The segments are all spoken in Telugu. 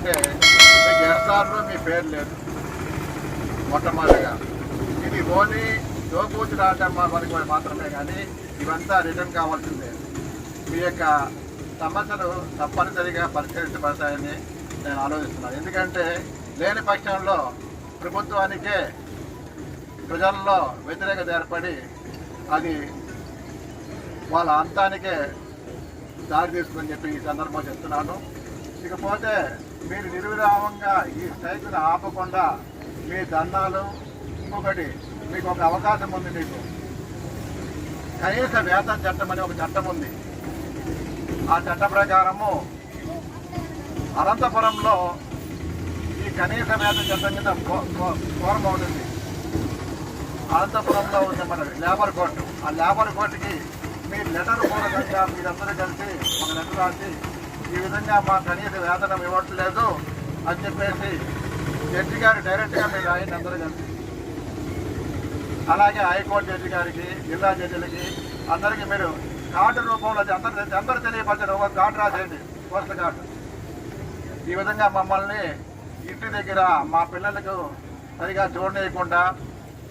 అంటే ఎస్ఆర్లో మీ పేరు లేదు. మొట్టమొదటిగా. ఇది ఓన్లీ దోపూచి రావటం వరకు మాత్రమే కానీ ఇవంతా రిటర్న్ కావాల్సిందే. మీ యొక్క సమస్యలు తప్పనిసరిగా పరిష్కరించబడతాయని నేను ఆలోచిస్తున్నాను. ఎందుకంటే లేని పక్షంలో ప్రభుత్వానికే ప్రజల్లో వ్యతిరేకత ఏర్పడి అది వాళ్ళ అంతానికే దారి తీసుకుని చెప్పి ఈ సందర్భంలో చెప్తున్నాను. ఇకపోతే మీరు నిర్విరామంగా ఈ స్ట్రైక్ను ఆపకుండా మీ దండాలు ఇంకొకటి మీకు ఒక అవకాశం ఉంది మీకు. కనీస వేతన చట్టం అనే ఒక చట్టం ఉంది. ఆ చట్ట ప్రకారము అనంతపురంలో ఈ కనీస వేతన చట్టం కింద ఫోరం అవుతుంది అనంతపురంలో ఉంది మన లేబర్ కోర్టు. ఆ లేబర్ కోర్టుకి మీ లెటర్ పూర్వకంగా మీరందరూ కలిసి ఒక లెటర్ రాసి ఈ విధంగా మా కనీస వేతనం ఇవ్వట్లేదు అని చెప్పేసి జడ్జి గారు డైరెక్ట్గా మీరు ఆయన అందరూ కలిసి అలాగే హైకోర్టు జడ్జి గారికి జిల్లా జడ్జిలకి అందరికీ మీరు కార్డు రూపంలో అందరు అందరూ తెలియపరచండి. ఒక కార్డు రాసేయండి. పోస్టల్ కార్డు ఈ విధంగా మమ్మల్ని ఇంటి దగ్గర మా పిల్లలకు సరిగా చూడనీయకుండా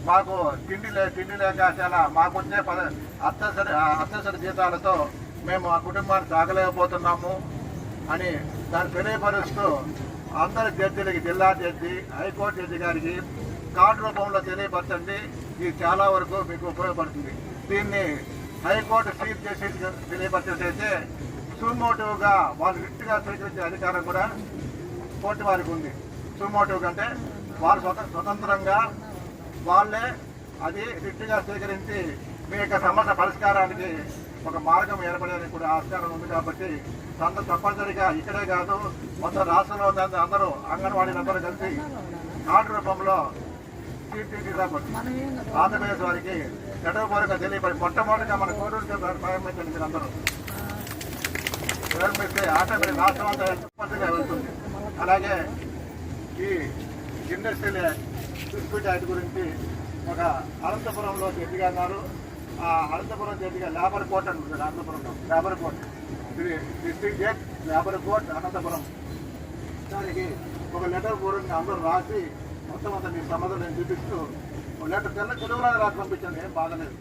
మాకు తిండి లే తిండి లేక చాలా మాకు వచ్చే పద అత్యవసర అత్యవసర జీతాలతో మేము ఆ కుటుంబాన్ని సాగలేకపోతున్నాము అని దాన్ని తెలియపరుస్తూ అందరి జడ్జిలకి జిల్లా జడ్జి హైకోర్టు జడ్జి గారికి కార్డు రూపంలో తెలియపరచండి. ఇది చాలా వరకు మీకు ఉపయోగపడుతుంది. దీన్ని హైకోర్టు చీఫ్ జస్టిస్ తెలియపరిచినట్లయితే సుమోటివ్గా వాళ్ళు రిట్గా స్వీకరించే అధికారం కూడా కోర్టు వారికి ఉంది. సుమోటివ్ కంటే వారు స్వత స్వతంత్రంగా వాళ్ళే అది రిట్గా స్వీకరించి మీ యొక్క సమస్య పరిష్కారానికి ఒక మార్గం ఏర్పడడానికి కూడా ఆస్కారం ఉంది కాబట్టి తన తప్పనిసరిగా ఇక్కడే కాదు మొత్తం రాష్ట్రంలో ఉన్న అందరూ అంగన్వాడీలందరూ కలిసి కార్డు రూపంలో ఆంధ్రప్రదేశ్ వారికి చట్టపూర్వక తెలియబడి మొట్టమొదటిగా మన కోర్టు ప్రారంభించండి మీరు అందరూ ప్రారంభిస్తే ఆటోమేటిక్ రాష్ట్రం అంతా వెళ్తుంది. అలాగే ఈ ఇండస్ట్రియల్ డిస్ప్యూట్ యాక్ట్ గురించి ఒక అనంతపురంలో జడ్జిగా అన్నారు అనంతపురం జడ్జిగా లేబర్ కోర్ట్ అని ఉంటుంది అనంతపురంలో లేబర్ కోర్ట్. ఇది district judge labour court Anantapuram. దానికి ఒక లెటర్ పూర్వంగా అందరూ రాసి మొత్తం అంతా మీ సమాధానం నేను చూపిస్తూ ఒక లెటర్ తెల్ల తెలుగులో రాసి పంపించండి ఏం బాధలేదు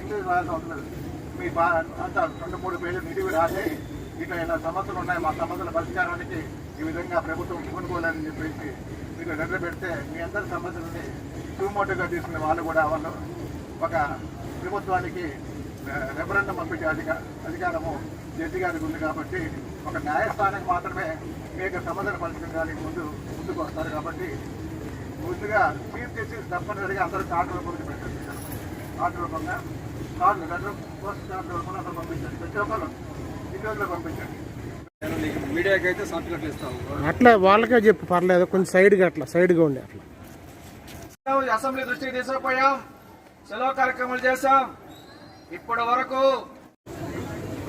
ఇంగ్లీష్ రాయాల్సిన అవసరం లేదు. మీ బా అంతా రెండు మూడు పేజీలు నిడివి రాసి ఇట్లా ఇలా సమస్యలు ఉన్నాయి? మా సమస్యల పరిష్కారానికి ఈ విధంగా ప్రభుత్వం కొనుగోలని చెప్పేసి మీకు లెటర్ పెడితే మీ అందరి సమస్యలని సుమోటుగా తీసుకునే వాళ్ళు కూడా వాళ్ళు ఒక ప్రభుత్వానికి రెఫరెండం పంపించే అధిక అధికారము జడ్జి గారికి ఉంది కాబట్టి ఒక న్యాయస్థానానికి మాత్రమే మీ యొక్క సమస్యలు పరిష్కరించడానికి ముందు ముందుకు వస్తారు కాబట్టి ముందుగా చీఫ్ జస్టిస్ తప్పనిసరిగా అందరూ కార్డు రూపంలో పెట్టండి. కార్డు రూపంగా కార్డు లెటర్ పోస్ట్ కార్డు రూపంలో అందరూ పంపించండి. ప్రతి ఒక్కరు ఇంటి పంపించండి. మీడియాకి అయితే సర్టిఫికెట్లు ఇస్తాను. అట్లా వాళ్ళకే చెప్పు పర్లేదు. కొంచెం సైడ్గా అట్లా సైడ్గా ఉండే అట్లా. అసెంబ్లీ దృష్టికి తీసుకుపోయాం. సెలవు కార్యక్రమాలు చేశాం. ఇప్పటి వరకు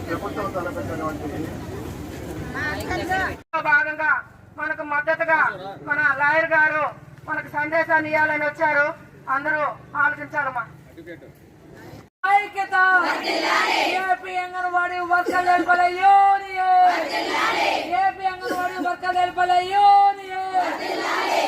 ప్రభుత్వం భాగంగా మనకు మద్దతుగా మన లాయర్ గారు మనకు సందేశాన్ని ఇవ్వాలని వచ్చారు. అందరూ ఆలోచించాలమ్మా. ఐక్యత ఏపీ అంగన్వాడీ వర్కర్ నిలబల యూనియన్. ఏపీ అంగన్వాడీ వర్కర్ నిలబల యూనియన్.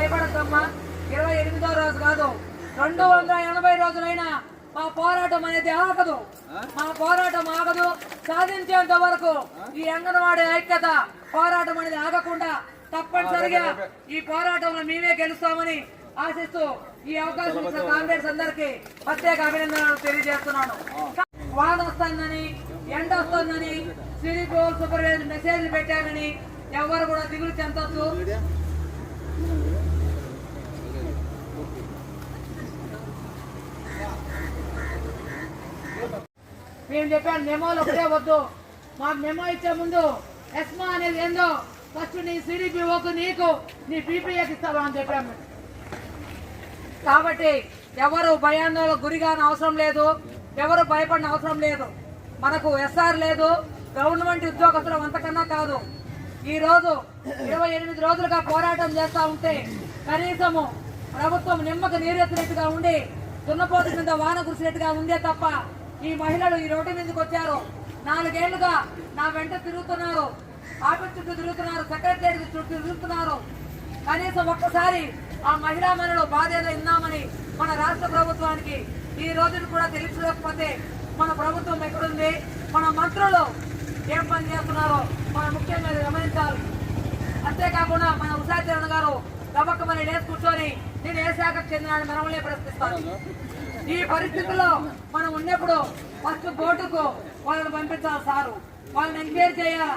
భయపడద్దమ్మా ఇరవై ఎనిమిదో రోజు కాదు రెండు వందల ఎనభై రోజులైనా మా పోరాటం అనేది ఆగదు. మా పోరాటం ఆగదు. సాధించేంత వరకు ఈ అంగన్వాడీ ఐక్యత పోరాటం అనేది ఆగకుండా తప్పనిసరిగా ఈ పోరాటంలో మేమే గెలుస్తామని ఆశిస్తూ ఈ అవకాశం ఇచ్చిన కాంగ్రెస్ అందరికి ప్రత్యేక అభినందనలు తెలియజేస్తున్నాను. వాన వస్తుందని ఎండ వస్తుందని సిరిపో సూపర్వైజర్ మెసేజ్లు పెట్టారని ఎవరు కూడా దిగులు చెందొద్దు. మేము చెప్పాను మెమోలు ఒకటే వద్దు. మాకు మెమో ఇచ్చే ముందు ఎస్మా అనేది ఏందో ఫస్ట్ నీ సిడిపిఓకు నీకు నీ పీపీఏకి ఇస్తావా? అని చెప్పాము కాబట్టి ఎవరు భయాందోళన గురిగాని అవసరం లేదు. ఎవరు భయపడిన అవసరం లేదు. మనకు ఎస్ఆర్ లేదు. గవర్నమెంట్ ఉద్యోగస్తులు అంతకన్నా కాదు. ఈరోజు ఇరవై ఎనిమిది రోజులుగా పోరాటం చేస్తూ ఉంటే కనీసము ప్రభుత్వం నిమ్మకు నీరెత్తినట్టుగా ఉండి దున్నపోతు కింద వాన కురిసినట్టుగా ఉందే తప్ప ఈ మహిళలు ఈ రోడ్డు మీదకి వచ్చారు. నాలుగేళ్ళుగా నా వెంట తిరుగుతున్నారు. ఆఫీస్ చుట్టూ తిరుగుతున్నారు. సెక్రటరీ చుట్టూ తిరుగుతున్నారు. కనీసం ఒక్కసారి ఆ మహిళా మనులు బాధ ఇన్నామని మన రాష్ట్ర ప్రభుత్వానికి ఈ రోజును కూడా తెలియకపోతే మన ప్రభుత్వం ఎక్కడుంది? మన మంత్రులు ఏం పని చేస్తున్నారో మన ముఖ్యంగా గమనించాలి అంతేకాకుండా మన ఉషా చరణ్ గారు గబక్కమని లేచి కూర్చొని నేను ఏ శాఖకు చెందిన మనల్ని ప్రశ్నిస్తాను. ఈ పరిస్థితుల్లో మనం ఉన్నప్పుడు ఫస్ట్ బోర్డుకు వాళ్ళని పంపించాలి సారు. వాళ్ళని ఎంక్వైరీ చేయాలా?